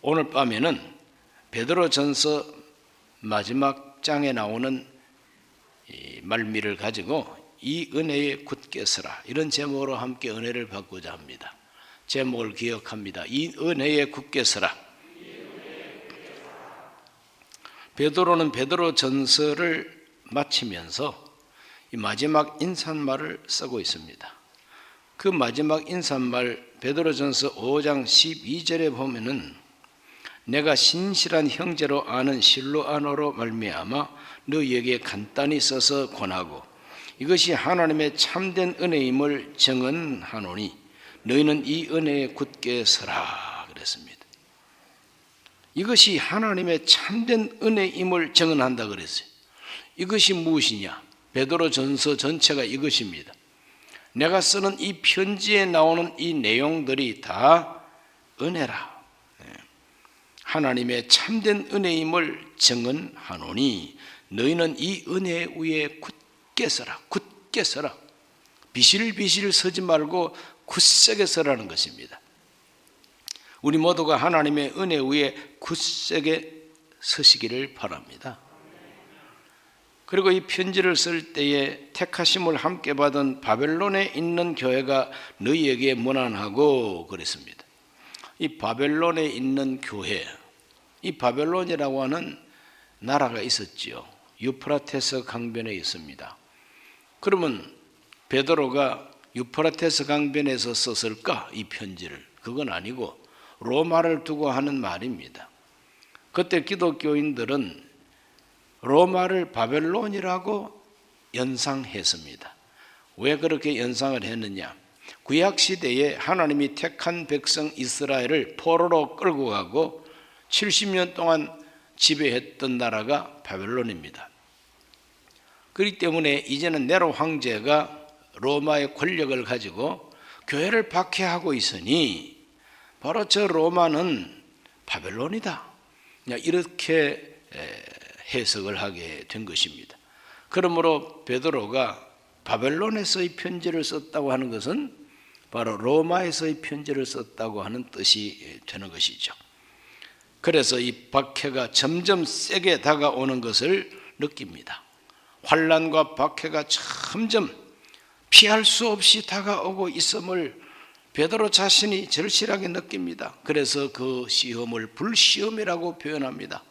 오늘 밤에는 베드로전서 마지막 장에 나오는 이 말미를 가지고 이 은혜에 굳게 서라 이런 제목으로 함께 은혜를 받고자 합니다. 제목을 기억합니다. 이 은혜에 굳게 서라. 베드로는 베드로 전서를 마치면서 이 마지막 인사말을 쓰고 있습니다. 그 마지막 인사말 베드로 전서 5장 12절에 보면은 내가 신실한 형제로 아는 실로아노로 말미암아 너희에게 간단히 써서 권하고 이것이 하나님의 참된 은혜임을 증언하노니 너희는 이 은혜에 굳게 서라 그랬습니다. 이것이 하나님의 참된 은혜임을 증언한다 그랬어요. 이것이 무엇이냐? 베드로 전서 전체가 이것입니다. 내가 쓰는 이 편지에 나오는 이 내용들이 다 은혜라. 네. 하나님의 참된 은혜임을 증언하노니 너희는 이 은혜 위에 굳게 서라. 굳게 서라. 비실비실 서지 말고 굳세게 서라는 것입니다. 우리 모두가 하나님의 은혜 위에 굳세게 서시기를 바랍니다. 그리고 이 편지를 쓸 때에 택하심을 함께 받은 바벨론에 있는 교회가 너희에게 문안하고 그랬습니다. 이 바벨론에 있는 교회, 이 바벨론이라고 하는 나라가 있었지요. 유프라테스 강변에 있습니다. 그러면 베드로가 유프라테스 강변에서 썼을까 이 편지를? 그건 아니고 로마를 두고 하는 말입니다. 그때 기독교인들은 로마를 바벨론이라고 연상했습니다. 왜 그렇게 연상을 했느냐? 구약 시대에 하나님이 택한 백성 이스라엘을 포로로 끌고 가고 70년 동안 지배했던 나라가 바벨론입니다. 그렇기 때문에 이제는 네로 황제가 로마의 권력을 가지고 교회를 박해하고 있으니 바로 저 로마는 바벨론이다. 이렇게 해석을 하게 된 것입니다. 그러므로 베드로가 바벨론에서의 편지를 썼다고 하는 것은 바로 로마에서의 편지를 썼다고 하는 뜻이 되는 것이죠. 그래서 이 박해가 점점 세게 다가오는 것을 느낍니다. 환란과 박해가 점점 피할 수 없이 다가오고 있음을 베드로 자신이 절실하게 느낍니다. 그래서 그 시험을 불시험이라고 표현합니다.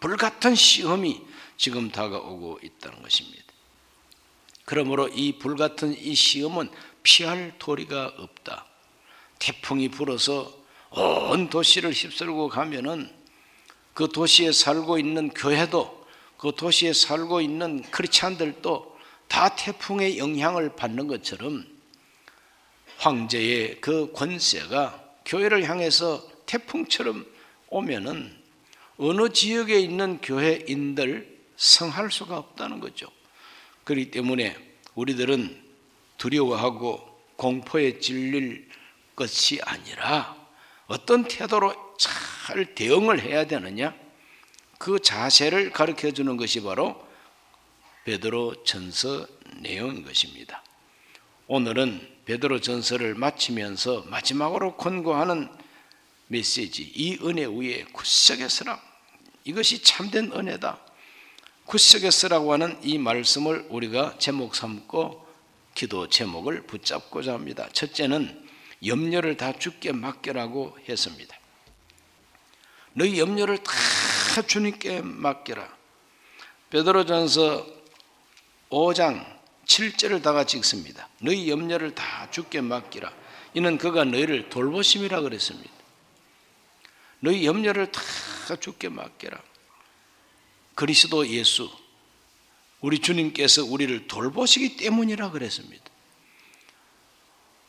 불같은 시험이 지금 다가오고 있다는 것입니다. 그러므로 이 불같은 이 시험은 피할 도리가 없다. 태풍이 불어서 온 도시를 휩쓸고 가면은 그 도시에 살고 있는 교회도 그 도시에 살고 있는 크리스찬들도 다 태풍의 영향을 받는 것처럼 황제의 그 권세가 교회를 향해서 태풍처럼 오면은 어느 지역에 있는 교회인들 성할 수가 없다는 거죠. 그렇기 때문에 우리들은 두려워하고 공포에 질릴 것이 아니라 어떤 태도로 잘 대응을 해야 되느냐? 그 자세를 가르쳐 주는 것이 바로 베드로 전서 내용인 것입니다. 오늘은 베드로 전서를 마치면서 마지막으로 권고하는 메시지 이 은혜 위에 굳세게 서라. 이것이 참된 은혜다. 굳세게 서라고 하는 이 말씀을 우리가 제목 삼고 기도 제목을 붙잡고자 합니다. 첫째는 염려를 다 주께 맡겨라고 했습니다. 너희 염려를 다 주님께 맡겨라. 베드로전서 5장 7절을 다 같이 읽습니다. 너희 염려를 다 주께 맡기라. 이는 그가 너희를 돌보심이라 그랬습니다. 너희 염려를 다 주께 맡겨라. 그리스도 예수, 우리 주님께서 우리를 돌보시기 때문이라 그랬습니다.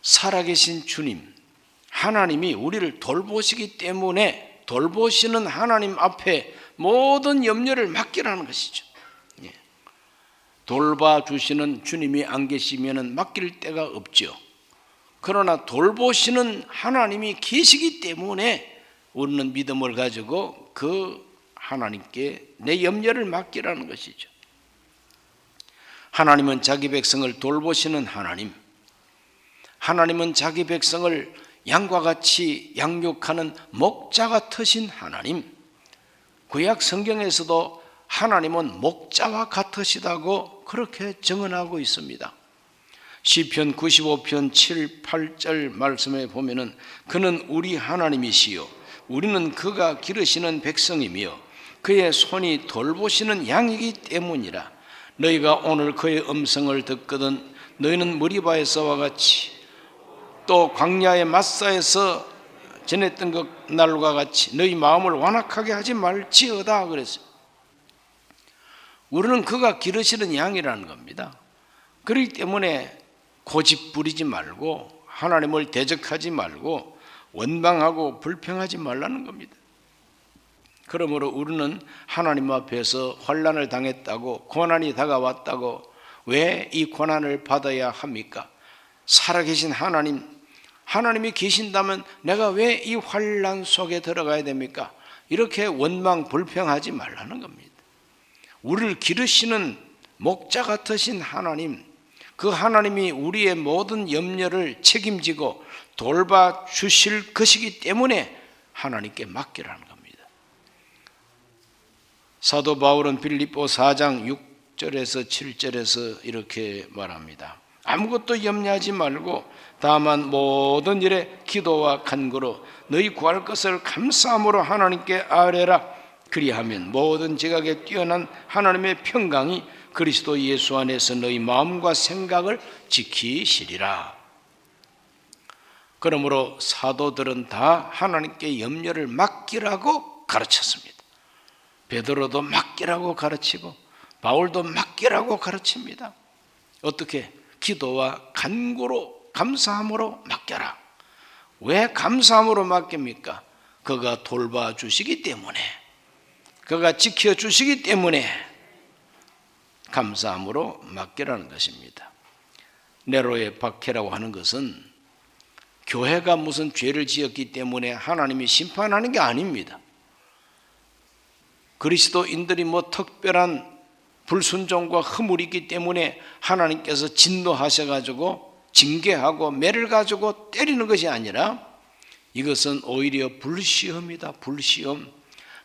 살아계신 주님, 하나님이 우리를 돌보시기 때문에 돌보시는 하나님 앞에 모든 염려를 맡기라는 것이죠. 예. 돌봐주시는 주님이 안 계시면 맡길 데가 없죠. 그러나 돌보시는 하나님이 계시기 때문에 우리는 믿음을 가지고 그 하나님께 내 염려를 맡기라는 것이죠. 하나님은 자기 백성을 돌보시는 하나님. 하나님은 자기 백성을 양과 같이 양육하는 목자 같으신 하나님. 구약 성경에서도 하나님은 목자와 같으시다고 그렇게 증언하고 있습니다. 시편 95편 7, 8절 말씀에 보면은 그는 우리 하나님이시요 우리는 그가 기르시는 백성이며 그의 손이 돌보시는 양이기 때문이라 너희가 오늘 그의 음성을 듣거든 너희는 머리바에서와 같이 또 광야의 마사에서 지냈던 것 날과 같이 너희 마음을 완악하게 하지 말지어다 그랬어요. 우리는 그가 기르시는 양이라는 겁니다. 그렇기 때문에 고집 부리지 말고 하나님을 대적하지 말고 원망하고 불평하지 말라는 겁니다. 그러므로 우리는 하나님 앞에서 환란을 당했다고 고난이 다가왔다고 왜 이 고난을 받아야 합니까? 살아계신 하나님, 하나님이 계신다면 내가 왜 이 환란 속에 들어가야 됩니까? 이렇게 원망 불평하지 말라는 겁니다. 우리를 기르시는 목자 같으신 하나님, 그 하나님이 우리의 모든 염려를 책임지고 돌봐 주실 것이기 때문에 하나님께 맡기라는 겁니다. 사도 바울은 빌립보 4장 6절에서 7절에서 이렇게 말합니다. 아무것도 염려하지 말고 다만 모든 일에 기도와 간구로 너희 구할 것을 감사함으로 하나님께 아뢰라 그리하면 모든 지각에 뛰어난 하나님의 평강이 그리스도 예수 안에서 너희 마음과 생각을 지키시리라. 그러므로 사도들은 다 하나님께 염려를 맡기라고 가르쳤습니다. 베드로도 맡기라고 가르치고 바울도 맡기라고 가르칩니다. 어떻게 기도와 간구로 감사함으로 맡겨라. 왜 감사함으로 맡깁니까? 그가 돌봐 주시기 때문에 그가 지켜 주시기 때문에 감사함으로 맡기라는 것입니다. 네로의 박해라고 하는 것은 교회가 무슨 죄를 지었기 때문에 하나님이 심판하는 게 아닙니다. 그리스도인들이 뭐 특별한 불순종과 허물이 있기 때문에 하나님께서 진노하셔 가지고 징계하고 매를 가지고 때리는 것이 아니라 이것은 오히려 불시험이다. 불시험.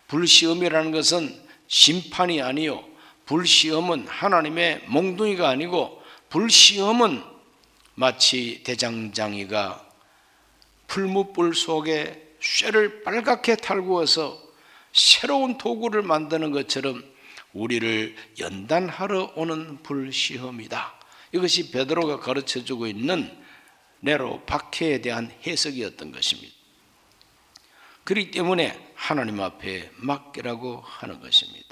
불시험이라는 것은 심판이 아니요. 불시험은 하나님의 몽둥이가 아니고 불시험은 마치 대장장이가 풀무불 속에 쇠를 빨갛게 탈구어서 새로운 도구를 만드는 것처럼 우리를 연단하러 오는 불시험이다. 이것이 베드로가 가르쳐 주고 있는 네로 박해에 대한 해석이었던 것입니다. 그렇기 때문에 하나님 앞에 맡기라고 하는 것입니다.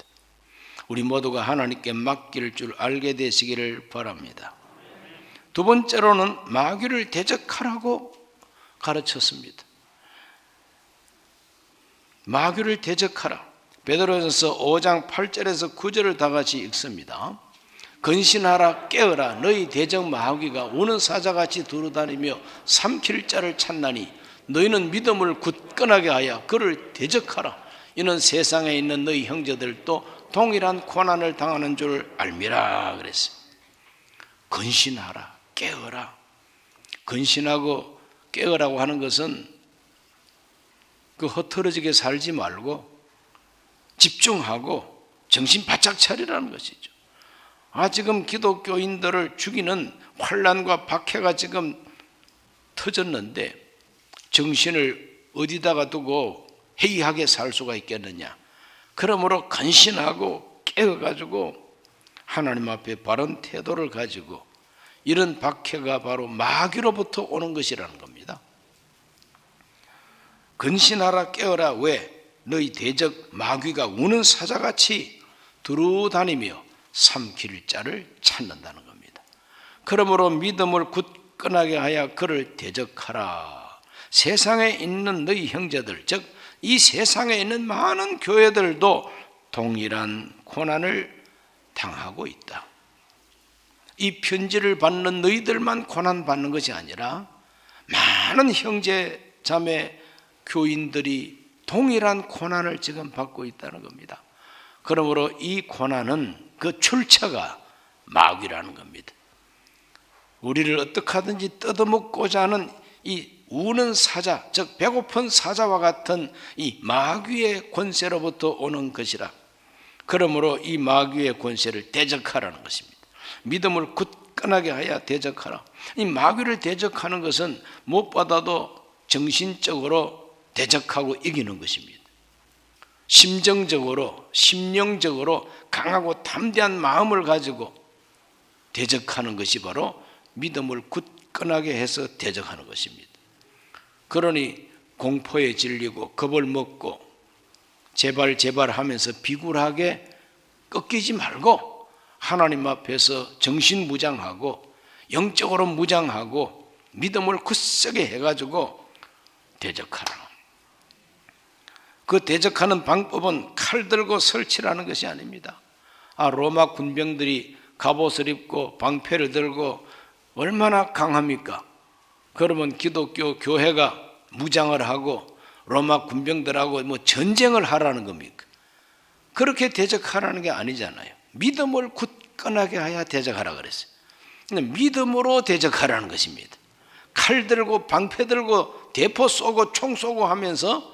우리 모두가 하나님께 맡길 줄 알게 되시기를 바랍니다. 두 번째로는 마귀를 대적하라고 가르쳤습니다. 마귀를 대적하라. 베드로전서 5장 8절에서 9절을 다 같이 읽습니다. 근신하라 깨어라 너희 대적 마귀가 우는 사자같이 두루다니며 삼킬 자를 찾나니 너희는 믿음을 굳건하게 하여 그를 대적하라 이는 세상에 있는 너희 형제들도 동일한 고난을 당하는 줄 알미라 그랬어요. 근신하라 깨어라 근신하고 깨어라고 하는 것은 그 허털어지게 살지 말고 집중하고 정신 바짝 차리라는 것이죠. 아 지금 기독교인들을 죽이는 환란과 박해가 지금 터졌는데 정신을 어디다가 두고 해이하게 살 수가 있겠느냐? 그러므로 간신하고 깨어가지고 하나님 앞에 바른 태도를 가지고 이런 박해가 바로 마귀로부터 오는 것이라는 겁니다. 근신하라 깨어라 왜 너희 대적 마귀가 우는 사자같이 두루다니며 삼킬 자를 찾는다는 겁니다. 그러므로 믿음을 굳건하게 하여 그를 대적하라. 세상에 있는 너희 형제들 즉 이 세상에 있는 많은 교회들도 동일한 고난을 당하고 있다. 이 편지를 받는 너희들만 고난 받는 것이 아니라 많은 형제 자매 교인들이 동일한 고난을 지금 받고 있다는 겁니다. 그러므로 이 고난은 그 출처가 마귀라는 겁니다. 우리를 어떻게 하든지 뜯어먹고자 하는 이 우는 사자, 즉 배고픈 사자와 같은 이 마귀의 권세로부터 오는 것이라. 그러므로 이 마귀의 권세를 대적하라는 것입니다. 믿음을 굳건하게 하여 대적하라. 이 마귀를 대적하는 것은 무엇보다도 정신적으로 대적하고 이기는 것입니다. 심정적으로, 심령적으로 강하고 담대한 마음을 가지고 대적하는 것이 바로 믿음을 굳건하게 해서 대적하는 것입니다. 그러니 공포에 질리고 겁을 먹고 제발 제발 하면서 비굴하게 꺾이지 말고 하나님 앞에서 정신 무장하고 영적으로 무장하고 믿음을 굳세게 해가지고 대적하라. 그 대적하는 방법은 칼 들고 설치라는 것이 아닙니다. 아, 로마 군병들이 갑옷을 입고 방패를 들고 얼마나 강합니까? 그러면 기독교 교회가 무장을 하고 로마 군병들하고 뭐 전쟁을 하라는 겁니까? 그렇게 대적하라는 게 아니잖아요. 믿음을 굳건하게 하여 대적하라 그랬어요. 근데 믿음으로 대적하라는 것입니다. 칼 들고 방패 들고 대포 쏘고 총 쏘고 하면서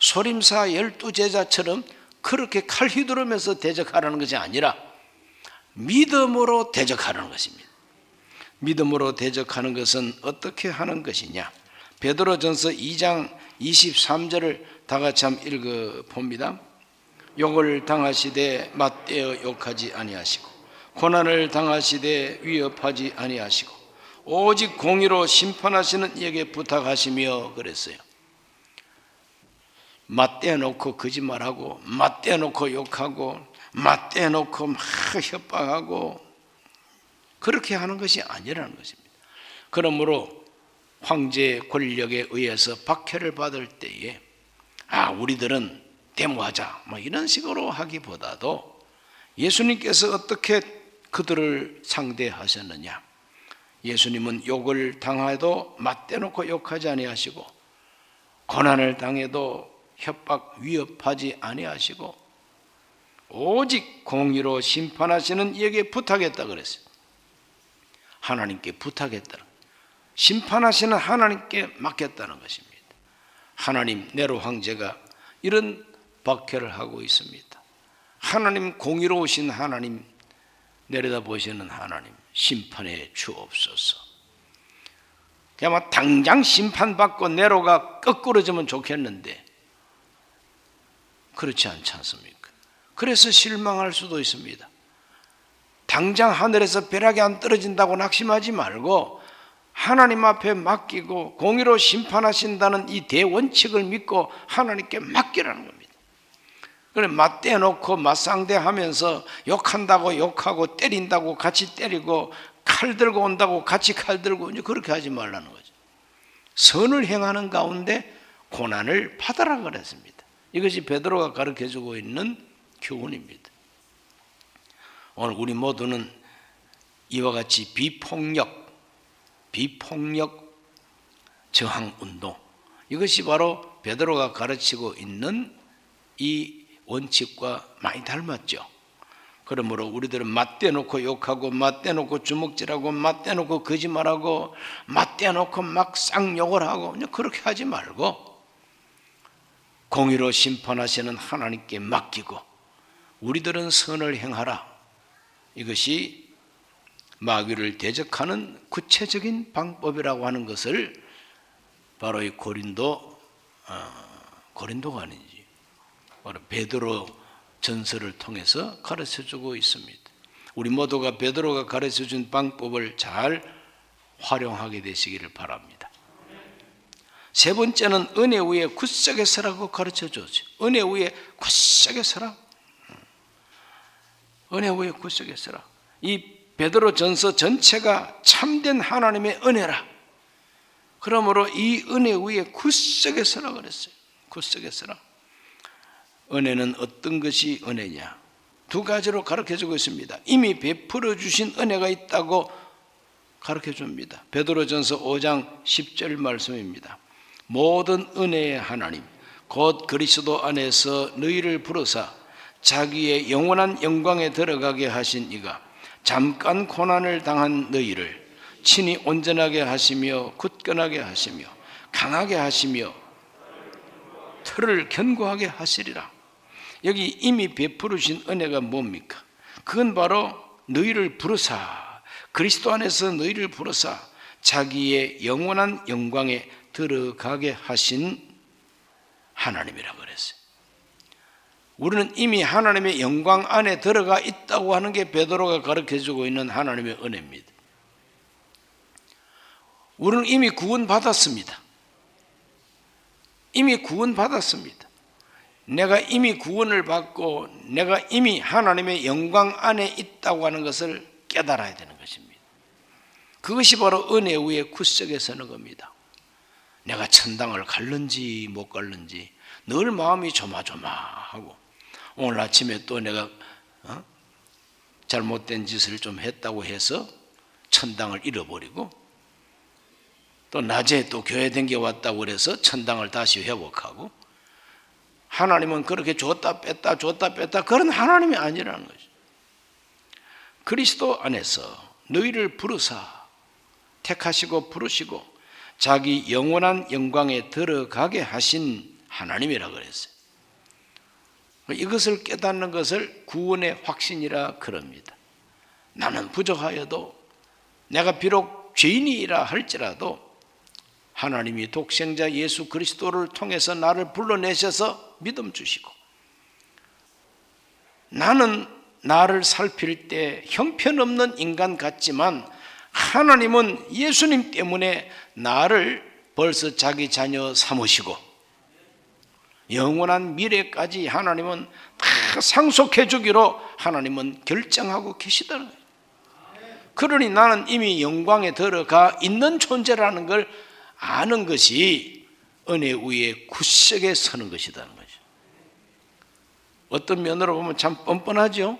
소림사 열두 제자처럼 그렇게 칼 휘두르면서 대적하라는 것이 아니라 믿음으로 대적하라는 것입니다. 믿음으로 대적하는 것은 어떻게 하는 것이냐? 베드로전서 2장 23절을 다 같이 한번 읽어 봅니다. 욕을 당하시되 맞대어 욕하지 아니하시고 고난을 당하시되 위협하지 아니하시고 오직 공의로 심판하시는 이에게 부탁하시며 그랬어요. 맞대어 놓고 거짓말하고 맞대어 놓고 욕하고 맞대어 놓고 막 협박하고 그렇게 하는 것이 아니라는 것입니다. 그러므로 황제 권력에 의해서 박해를 받을 때에 아 우리들은 데모하자 뭐 이런 식으로 하기보다도 예수님께서 어떻게 그들을 상대하셨느냐 예수님은 욕을 당해도 맞대놓고 욕하지 아니하시고 고난을 당해도 협박 위협하지 아니하시고 오직 공의로 심판하시는 이에게 부탁했다 그랬어요. 하나님께 부탁했다. 심판하시는 하나님께 맡겼다는 것입니다. 하나님 네로 황제가 이런 박해를 하고 있습니다. 하나님 공의로우신 하나님 내려다 보시는 하나님 심판해 주옵소서. 아마 당장 심판받고 네로가 거꾸로지면 좋겠는데 그렇지 않지 않습니까? 그래서 실망할 수도 있습니다. 당장 하늘에서 벼락이 안 떨어진다고 낙심하지 말고 하나님 앞에 맡기고 공의로 심판하신다는 이 대원칙을 믿고 하나님께 맡기라는 겁니다. 그래 맞대 놓고 맞상대하면서 욕한다고 욕하고 때린다고 같이 때리고 칼 들고 온다고 같이 칼 들고 이제 그렇게 하지 말라는 거죠. 선을 행하는 가운데 고난을 받아라 그랬습니다. 이것이 베드로가 가르쳐 주고 있는 교훈입니다. 오늘 우리 모두는 이와 같이 비폭력, 비폭력 저항 운동 이것이 바로 베드로가 가르치고 있는 이 원칙과 많이 닮았죠. 그러므로 우리들은 맞대놓고 욕하고 맞대놓고 주먹질하고 맞대놓고 거짓말하고 맞대놓고 막 쌍욕을 하고 그렇게 하지 말고 공의로 심판하시는 하나님께 맡기고 우리들은 선을 행하라. 이것이 마귀를 대적하는 구체적인 방법이라고 하는 것을 바로 이 고린도 어, 고린도가 아니지 바로 베드로 전설을 통해서 가르쳐 주고 있습니다. 우리 모두가 베드로가 가르쳐 준 방법을 잘 활용하게 되시기를 바랍니다. 세 번째는 은혜 위에 굳세게 서라고 가르쳐 줬죠. 은혜 위에 굳세게 서라. 은혜 위에 굳세게 서라. 이 베드로 전서 전체가 참된 하나님의 은혜라. 그러므로 이 은혜 위에 굳세게 서라 그랬어요. 굳세게 서라. 은혜는 어떤 것이 은혜냐? 두 가지로 가르쳐 주고 있습니다. 이미 베풀어 주신 은혜가 있다고 가르쳐 줍니다. 베드로전서 5장 10절 말씀입니다. 모든 은혜의 하나님 곧 그리스도 안에서 너희를 부르사 자기의 영원한 영광에 들어가게 하신 이가 잠깐 고난을 당한 너희를 친히 온전하게 하시며 굳건하게 하시며 강하게 하시며 틀을 견고하게 하시리라. 여기 이미 베풀으신 은혜가 뭡니까? 그건 바로 너희를 부르사 그리스도 안에서 너희를 부르사 자기의 영원한 영광에 들어가게 하신 하나님이라고 그랬어요. 우리는 이미 하나님의 영광 안에 들어가 있다고 하는 게 베드로가 가르쳐 주고 있는 하나님의 은혜입니다. 우리는 이미 구원 받았습니다. 이미 구원 받았습니다. 내가 이미 구원을 받고 내가 이미 하나님의 영광 안에 있다고 하는 것을 깨달아야 되는 것입니다. 그것이 바로 은혜 위에 구석에 서는 겁니다. 내가 천당을 갈는지 못 갈는지 늘 마음이 조마조마하고 오늘 아침에 또 내가 어? 잘못된 짓을 좀 했다고 해서 천당을 잃어버리고 또 낮에 또 교회 댕겨 왔다고 그래서 천당을 다시 회복하고 하나님은 그렇게 줬다 뺐다 줬다 뺐다 그런 하나님이 아니라는 거죠. 그리스도 안에서 너희를 부르사 택하시고 부르시고 자기 영원한 영광에 들어가게 하신 하나님이라 그랬어요. 이것을 깨닫는 것을 구원의 확신이라 그럽니다. 나는 부족하여도 내가 비록 죄인이라 할지라도 하나님이 독생자 예수 그리스도를 통해서 나를 불러내셔서 믿음 주시고 나는 나를 살필 때 형편없는 인간 같지만 하나님은 예수님 때문에 나를 벌써 자기 자녀 삼으시고 영원한 미래까지 하나님은 다 상속해 주기로 하나님은 결정하고 거예요. 그러니 나는 이미 영광에 들어가 있는 존재라는 걸 아는 것이 은혜 위에 굳세게 서는 것이라는 거죠. 어떤 면으로 보면 참 뻔뻔하죠.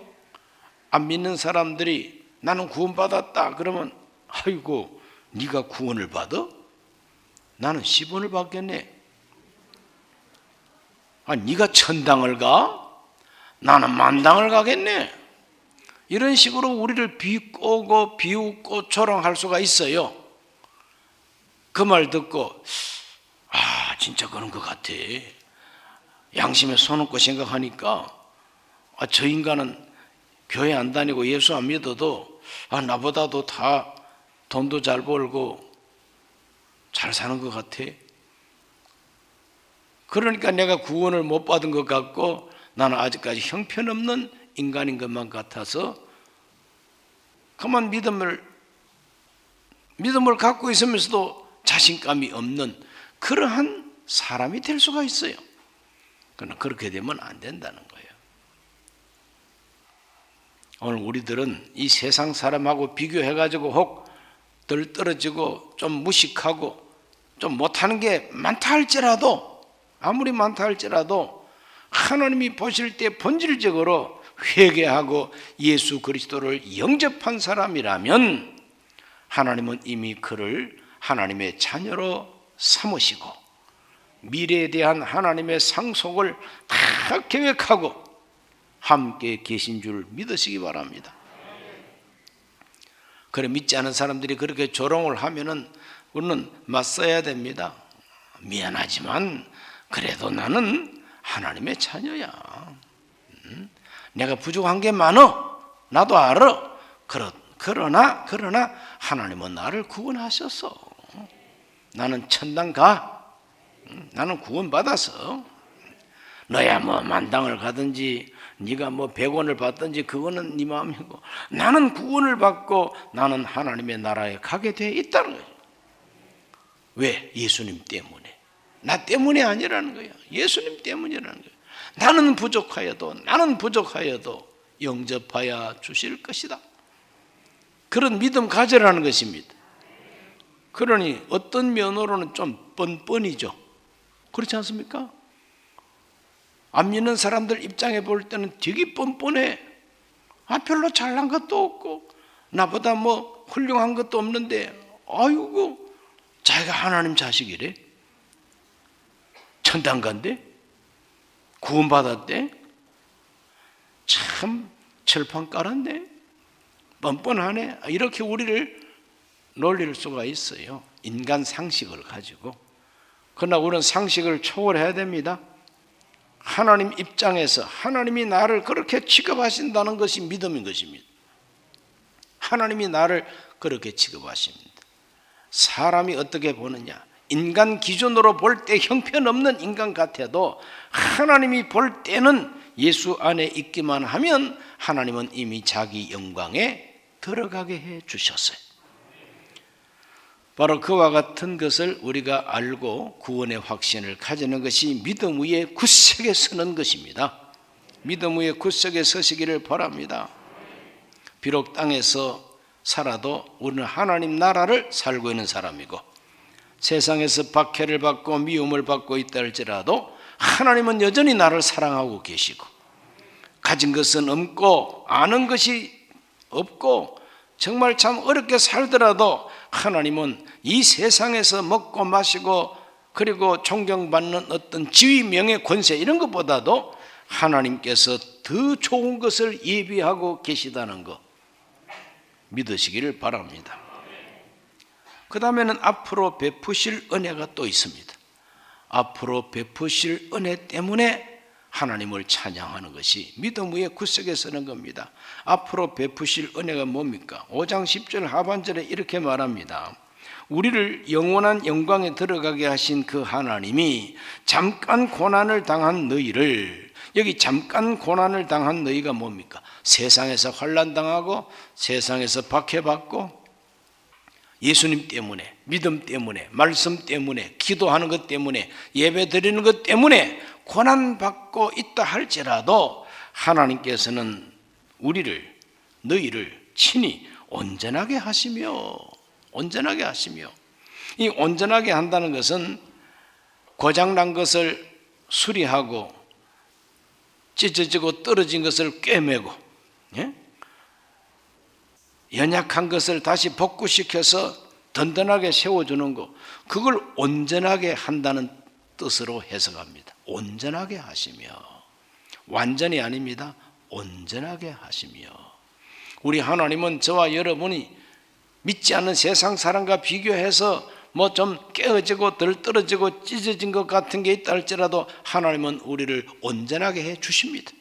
안 믿는 사람들이 나는 구원받았다 그러면 아이고 네가 구원을 받아? 나는 10원을 받겠네. 아, 네가 천당을 가? 나는 만당을 가겠네. 이런 식으로 우리를 비꼬고 비웃고 조롱할 수가 있어요. 그 말 듣고 아 진짜 그런 것 같아. 양심에 손 얹고 생각하니까 아, 저 인간은 교회 안 다니고 예수 안 믿어도 아, 나보다도 다 돈도 잘 벌고 잘 사는 것 같아. 그러니까 내가 구원을 못 받은 것 같고 나는 아직까지 형편없는 인간인 것만 같아서 그만 믿음을 믿음을 갖고 있으면서도 자신감이 없는 그러한 사람이 될 수가 있어요. 그러나 그렇게 되면 안 된다는 거예요. 오늘 우리들은 이 세상 사람하고 비교해가지고 혹 덜 떨어지고 좀 무식하고 좀 못하는 게 많다 할지라도 아무리 많다 할지라도 하나님이 보실 때 본질적으로 회개하고 예수 그리스도를 영접한 사람이라면 하나님은 이미 그를 하나님의 자녀로 삼으시고 미래에 대한 하나님의 상속을 다 계획하고 함께 계신 줄 믿으시기 바랍니다. 그래 믿지 않은 사람들이 그렇게 조롱을 하면은 우리는 맞서야 됩니다. 미안하지만 그래도 나는 하나님의 자녀야. 음? 내가 부족한 게 많어. 나도 알아. 그러, 그러나 그러나 하나님은 나를 구원하셨어. 나는 천당 가. 음? 나는 구원 받아서. 너야 뭐 만당을 가든지 네가 뭐 100원을 받든지 그거는 네 마음이고 나는 구원을 받고 나는 하나님의 나라에 가게 돼 있다는 거예요. 왜? 예수님 때문에. 나 때문이 아니라는 거야. 예수님 때문이라는 거야. 나는 부족하여도 나는 부족하여도 영접하여 주실 것이다. 그런 믿음 가져라는 것입니다. 그러니 어떤 면으로는 좀 뻔뻔이죠. 그렇지 않습니까? 안 믿는 사람들 입장에 볼 때는 되게 뻔뻔해. 아, 별로 잘난 것도 없고, 나보다 뭐 훌륭한 것도 없는데, 아이고, 자기가 하나님 자식이래. 천당 간대? 구원받았대? 참, 철판 깔았네? 뻔뻔하네? 이렇게 우리를 놀릴 수가 있어요. 인간 상식을 가지고. 그러나 우리는 상식을 초월해야 됩니다. 하나님 입장에서 하나님이 나를 그렇게 취급하신다는 것이 믿음인 것입니다. 하나님이 나를 그렇게 취급하십니다. 사람이 어떻게 보느냐? 인간 기준으로 볼 때 형편없는 인간 같아도 하나님이 볼 때는 예수 안에 있기만 하면 하나님은 이미 자기 영광에 들어가게 해 주셨어요. 바로 그와 같은 것을 우리가 알고 구원의 확신을 가지는 것이 믿음 위에 굳세게 서는 것입니다. 믿음 위에 굳세게 서시기를 바랍니다. 비록 땅에서 살아도 우리는 하나님 나라를 살고 있는 사람이고 세상에서 박해를 받고 미움을 받고 있다 할지라도 하나님은 여전히 나를 사랑하고 계시고 가진 것은 없고 아는 것이 없고 정말 참 어렵게 살더라도 하나님은 이 세상에서 먹고 마시고 그리고 존경받는 어떤 지위 명예 권세 이런 것보다도 하나님께서 더 좋은 것을 예비하고 계시다는 것 믿으시기를 바랍니다. 그 다음에는 앞으로 베푸실 은혜가 또 있습니다. 앞으로 베푸실 은혜 때문에 하나님을 찬양하는 것이 믿음 위에 구석에 서는 겁니다. 앞으로 베푸실 은혜가 뭡니까? 5장 10절 하반절에 이렇게 말합니다. 우리를 영원한 영광에 들어가게 하신 그 하나님이 잠깐 고난을 당한 너희를 여기 잠깐 고난을 당한 너희가 뭡니까? 세상에서 환란 당하고 세상에서 박해받고 예수님 때문에 믿음 때문에 말씀 때문에 기도하는 것 때문에 예배 드리는 것 때문에 고난 받고 있다 할지라도 하나님께서는 우리를 너희를 친히 온전하게 하시며 온전하게 하시며 이 온전하게 한다는 것은 고장난 것을 수리하고 찢어지고 떨어진 것을 꿰매고 예? 연약한 것을 다시 복구시켜서 든든하게 세워주는 것 그걸 온전하게 한다는 뜻으로 해석합니다. 온전하게 하시며 완전히 아닙니다. 온전하게 하시며 우리 하나님은 저와 여러분이 믿지 않는 세상 사람과 비교해서 뭐 좀 깨어지고 덜 떨어지고 찢어진 것 같은 게 있다 할지라도 하나님은 우리를 온전하게 해 주십니다.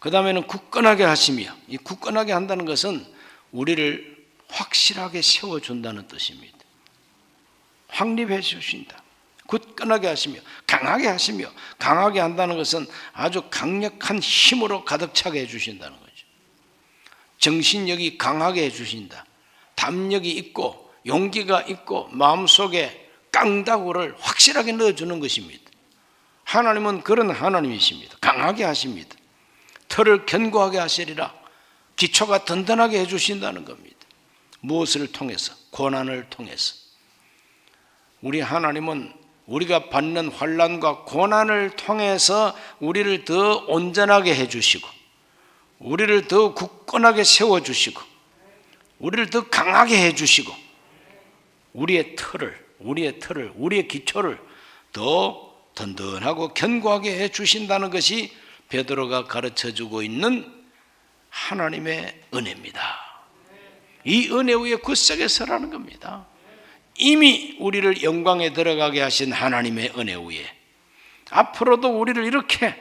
그 다음에는 굳건하게 하시며 이 굳건하게 한다는 것은 우리를 확실하게 세워준다는 뜻입니다. 확립해 주신다. 굳건하게 하시며 강하게 하시며 강하게 한다는 것은 아주 강력한 힘으로 가득 차게 해주신다는 거죠. 정신력이 강하게 해주신다. 담력이 있고 용기가 있고 마음속에 깡다구를 확실하게 넣어주는 것입니다. 하나님은 그런 하나님이십니다. 강하게 하십니다. 털을 견고하게 하시리라. 기초가 든든하게 해주신다는 겁니다. 무엇을 통해서? 고난을 통해서. 우리 하나님은 우리가 받는 환란과 고난을 통해서 우리를 더 온전하게 해주시고, 우리를 더 굳건하게 세워주시고, 우리를 더 강하게 해주시고, 우리의 틀을, 우리의 틀을, 우리의 기초를 더 든든하고 견고하게 해주신다는 것이 베드로가 가르쳐 주고 있는 하나님의 은혜입니다. 이 은혜 위에 굳세게 서라는 겁니다. 이미 우리를 영광에 들어가게 하신 하나님의 은혜 위에 앞으로도 우리를 이렇게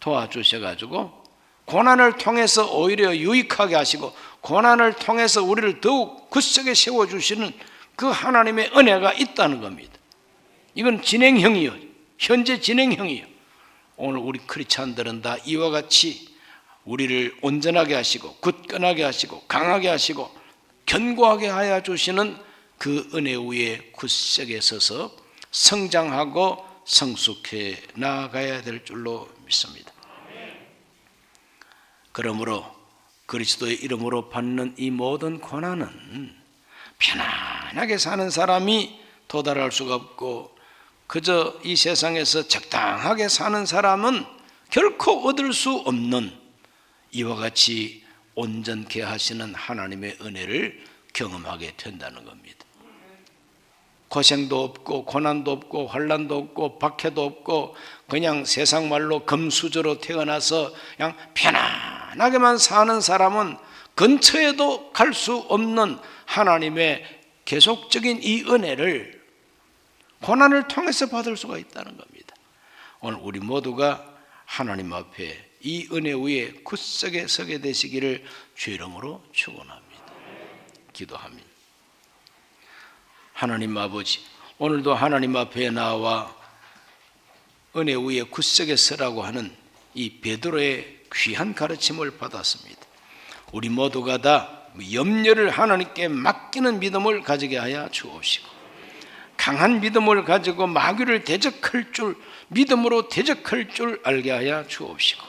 도와주셔 가지고 고난을 통해서 오히려 유익하게 하시고 고난을 통해서 우리를 더욱 굳세게 세워 주시는 그 하나님의 은혜가 있다는 겁니다. 이건 진행형이요. 현재 진행형이요. 오늘 우리 크리스찬들은 다 이와 같이 우리를 온전하게 하시고 굳건하게 하시고 강하게 하시고 견고하게 하여 주시는 그 은혜 위에 굳세게 서서 성장하고 성숙해 나아가야 될 줄로 믿습니다. 그러므로 그리스도의 이름으로 받는 이 모든 고난은 편안하게 사는 사람이 도달할 수가 없고 그저 이 세상에서 적당하게 사는 사람은 결코 얻을 수 없는 이와 같이 온전케 하시는 하나님의 은혜를 경험하게 된다는 겁니다. 고생도 없고 고난도 없고 환란도 없고 박해도 없고 그냥 세상 말로 금수저로 태어나서 그냥 편안하게만 사는 사람은 근처에도 갈 수 없는 하나님의 계속적인 이 은혜를 고난을 통해서 받을 수가 있다는 겁니다. 오늘 우리 모두가 하나님 앞에 이 은혜 위에 굳세게 서게 되시기를 주 이름으로 축원합니다. 기도합니다. 하나님 아버지, 오늘도 하나님 앞에 나와 은혜 위에 굳세게 서라고 하는 이 베드로의 귀한 가르침을 받았습니다. 우리 모두가 다 염려를 하나님께 맡기는 믿음을 가지게 하여 주옵시고 강한 믿음을 가지고 마귀를 대적할 줄 믿음으로 대적할 줄 알게 하여 주옵시고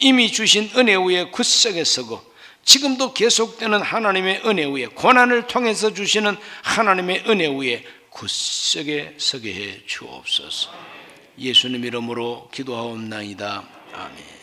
이미 주신 은혜 위에 굳세게 서고 지금도 계속되는 하나님의 은혜 위에 고난을 통해서 주시는 하나님의 은혜 위에 굳세게 서게 해 주옵소서. 예수님 이름으로 기도하옵나이다. 아멘.